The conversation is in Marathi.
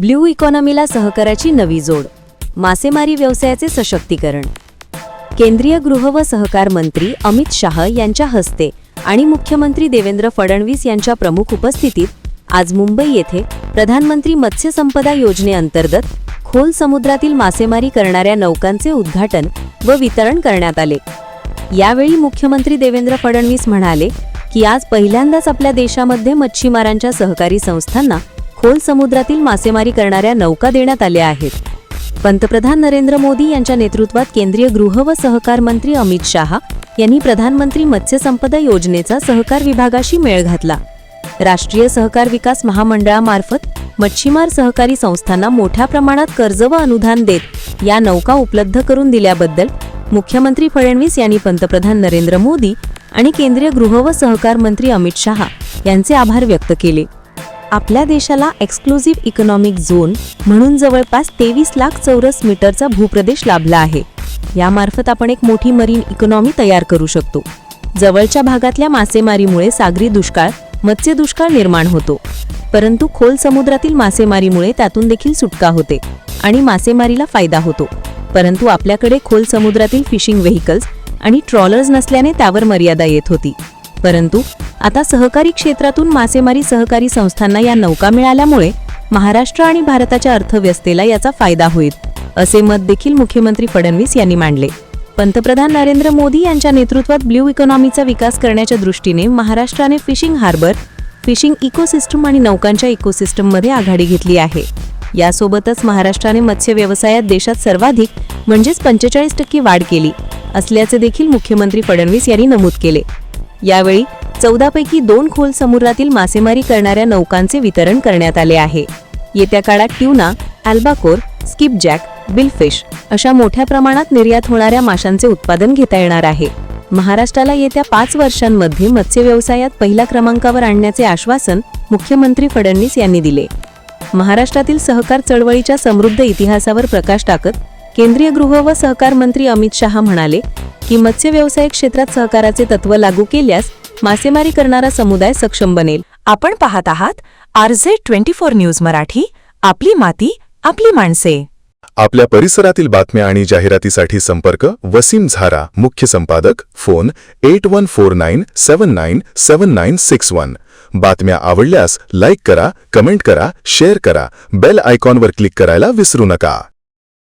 ब्ल्यू इकॉनॉमीला सहकाराची नवी जोड मासेमारी व्यवसायाचे सशक्तीकरण. केंद्रीय गृह व सहकार मंत्री अमित शाह यांच्या हस्ते आणि मुख्यमंत्री देवेंद्र फडणवीस यांच्या प्रमुख उपस्थितीत आज मुंबई येथे प्रधानमंत्री मत्स्य संपदा योजनेअंतर्गत खोल समुद्रातील मासेमारी करणाऱ्या नौकांचे उद्घाटन व वितरण करण्यात आले. यावेळी मुख्यमंत्री देवेंद्र फडणवीस म्हणाले की आज पहिल्यांदाच आपल्या देशामध्ये मच्छीमारांच्या सहकारी संस्थांना खोल समुद्रातील मासेमारी करणाऱ्या नौका देण्यात आल्या आहेत. पंतप्रधान नरेंद्र मोदी यांच्या नेतृत्वात केंद्रीय गृह व सहकार मंत्री अमित शहा यांनी प्रधानमंत्री मत्स्य संपदा योजनेचा सहकार विभागाशी मेळ घातला. राष्ट्रीय सहकार विकास महामंडळामार्फत मच्छीमार सहकारी संस्थांना मोठ्या प्रमाणात कर्ज व अनुदान देत या नौका उपलब्ध करून दिल्याबद्दल मुख्यमंत्री फडणवीस यांनी पंतप्रधान नरेंद्र मोदी आणि केंद्रीय गृह व सहकार मंत्री अमित शहा यांचे आभार व्यक्त केले. आपल्या देशाला एक्सक्लुझिव्ह इकॉनॉमिक झोन म्हणून जवळपास तेवीस लाख चौरस मीटरचा भूप्रदेश लाभला आहे. यामार्फत आपण एक मोठी मरीन इकॉनॉमी तयार करू शकतो. जवळच्या भागातल्या मासेमारीमुळे सागरी दुष्काळ मत्स्य दुष्काळ निर्माण होतो. परंतु खोल समुद्रातील मासेमारीमुळे त्यातून देखील सुटका होते आणि मासेमारीला फायदा होतो. परंतु आपल्याकडे खोल समुद्रातील फिशिंग व्हेकल्स आणि ट्रॉलर्स नसल्याने त्यावर मर्यादा येत होती. परंतु आता सहकारी क्षेत्रातून मासेमारी सहकारी संस्थांना या नौका मिळाल्यामुळे महाराष्ट्र आणि भारताच्या अर्थव्यवस्थेला याचा फायदा होईल असे मत देखील मुख्यमंत्री फडणवीस यांनी मांडले. पंतप्रधान नरेंद्र मोदी यांच्या नेतृत्वात ब्ल्यू इकॉनॉमीचा विकास करण्याच्या दृष्टीने महाराष्ट्राने फिशिंग हार्बर फिशिंग इकोसिस्टम आणि नौकांच्या इकोसिस्टममध्ये आघाडी घेतली आहे. यासोबतच महाराष्ट्राने मत्स्य व्यवसायात देशात सर्वाधिक म्हणजेच पंचेचाळीस टक्के वाढ केली असल्याचे देखील मुख्यमंत्री फडणवीस यांनी नमूद केले. यावेळी चौदापैकी दोन खोल समुद्रातील मासेमारी करणाऱ्या नौकांचे वितरण करण्यात आले आहे. येत्या काळात ट्यूना अल्बाकोर स्किपजॅक बिलफिश अशा मोठ्या प्रमाणात निर्यात होणाऱ्या माशांचे उत्पादन घेता येणार आहे. महाराष्ट्राला येत्या पाच वर्षांमध्ये मत्स्य व्यवसायात पहिल्या क्रमांकावर आणण्याचे आश्वासन मुख्यमंत्री फडणवीस यांनी दिले. महाराष्ट्रातील सहकार चळवळीच्या समृद्ध इतिहासावर प्रकाश टाकत केंद्रीय गृह व सहकार मंत्री अमित शहा म्हणाले की मत्स्य व्यवसाय क्षेत्रात सहकाराचे तत्व लागू केल्यास मासेमारी करणारा समुदाय सक्षम बनेल. आपण पाहत आहात RZ twenty four news Marathi आपली माती आपली माणसे. आपल्या परिसरातील बातम्या आणि जाहिरातीसाठी संपर्क वसीम झारा मुख्य संपादक phone eight one four nine seven nine seven nine six one. बातम्या आवडल्यास लाईक करा कमेंट करा शेअर करा बेल आयकॉनवर क्लिक करायला विसरू नका.